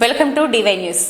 Welcome to DY news.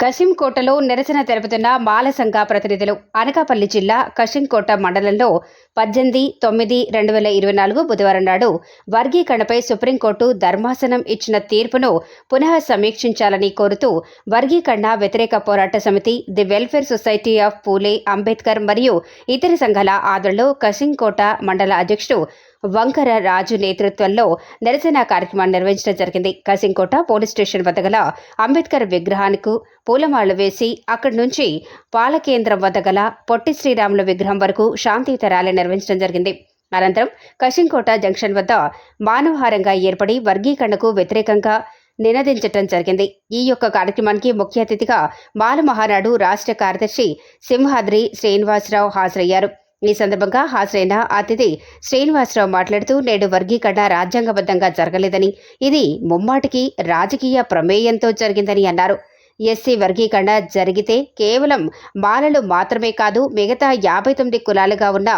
కశింకోటలో నిరసన తెలుపుతున్న మాల సంఘ ప్రతినిధులు అనకాపల్లి జిల్లా కశింకోట మండలంలో పద్దెనిమిది తొమ్మిది రెండు వేల ఇరవై నాలుగు బుధవారం నాడు వర్గీకరణపై సుప్రీంకోర్టు ధర్మాసనం ఇచ్చిన తీర్పును పునః సమీక్షించాలని కోరుతూ వర్గీకరణ వ్యతిరేక పోరాట సమితి the welfare society of Phule Ambedkar మరియు ఇతర సంఘాల ఆధ్వర్యంలో కశింకోట మండల అధ్యక్షుడు వంకర రాజు నేతృత్వంలో నిరసన కార్యక్రమాన్ని నిర్వహించడం జరిగింది. కసింకోట పోలీస్ స్టేషన్ వద్ద గల అంబేద్కర్ విగ్రహానికి పూలమాలలు వేసి అక్కడి నుంచి పాలకేంద్రం వద్ద గల పొట్టి శ్రీరాముల విగ్రహం వరకు శాంతియుత ర్యాలీ నిర్వహించడం జరిగింది. అనంతరం కసింకోట జంక్షన్ వద్ద మానవహారంగా ఏర్పడి వర్గీకరణకు వ్యతిరేకంగా నినదించటం జరిగింది. ఈ యొక్క కార్యక్రమానికి ముఖ్య అతిథిగా మాల మహానాడు రాష్ట్ర కార్యదర్శి సింహాద్రి శ్రీనివాసరావు హాజరయ్యారు. ఈ సందర్భంగా హాజరైన అతిథి శ్రీనివాసరావు మాట్లాడుతూ నేడు వర్గీకరణ రాజ్యాంగబద్ధంగా జరగలేదని ఇది ముమ్మాటికి రాజకీయ ప్రమేయంతో జరిగిందని అన్నారు. ఎస్సీ వర్గీకరణ జరిగితే కేవలం మాలలు మాత్రమే కాదు మిగతా యాభై తొమ్మిది కులాలుగా ఉన్న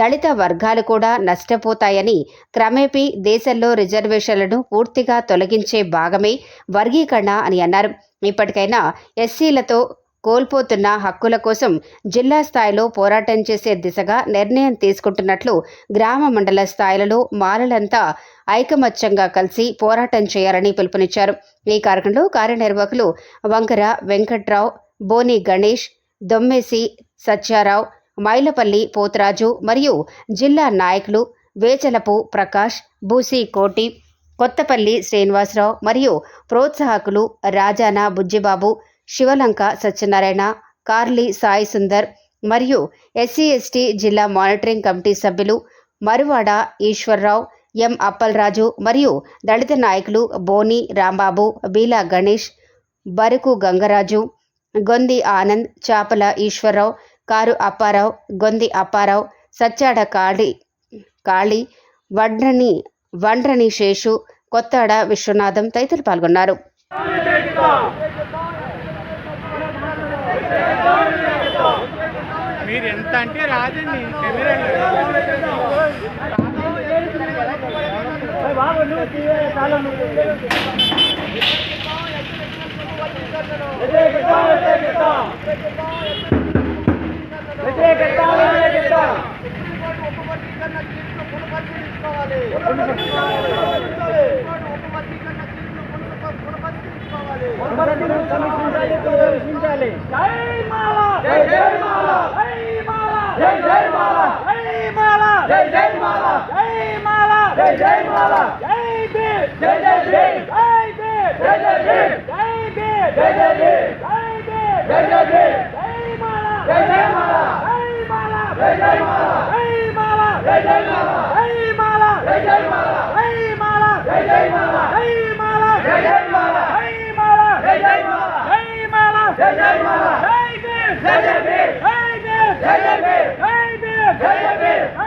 దళిత వర్గాలు కూడా నష్టపోతాయని క్రమేపీ దేశంలో రిజర్వేషన్లను పూర్తిగా తొలగించే భాగమే వర్గీకరణ అని అన్నారు. ఇప్పటికైనా ఎస్సీలతో కోల్పోతున్న హక్కుల కోసం జిల్లా స్థాయిలో పోరాటం చేసే దిశగా నిర్ణయం తీసుకుంటున్నట్లు గ్రామ మండల స్థాయిలలో మాలలంతా ఐకమత్యంగా కలిసి పోరాటం చేయాలని పిలుపునిచ్చారు. ఈ కార్యక్రమంలో కార్యనిర్వాహకులు వంకర వెంకట్రావు బోని గణేష్ దొమ్మేసి సత్యారావు మైలపల్లి పోతరాజు మరియు జిల్లా నాయకులు వేచలపు ప్రకాష్ బూసి కోటి కొత్తపల్లి శ్రీనివాసరావు మరియు ప్రోత్సాహకులు రాజానా బుజ్జిబాబు శివలంక సత్యనారాయణ కార్లీ సాయి సుందర్ మరియు ఎస్సీ ఎస్టీ జిల్లా మానిటరింగ్ కమిటీ సభ్యులు మరువాడ ఈశ్వర్రావు ఎం అప్పలరాజు మరియు దళిత నాయకులు బోని రాంబాబు బీలా గణేష్ బరుకు గంగరాజు గొంది ఆనంద్ చాపల ఈశ్వరరావు కారు అప్పారావు గొంది అప్పారావు సచ్చాడ కాళి కాళి వడ్రని వండ్రని శేషు కొత్తాడ విశ్వనాథం తదితరులు పాల్గొన్నారు. మీరు ఎంత అంటే రాదండి camera Hey, Mala! Hey, Mala! Hey, Mala! Recep! Recep! Recep! Recep! Recep!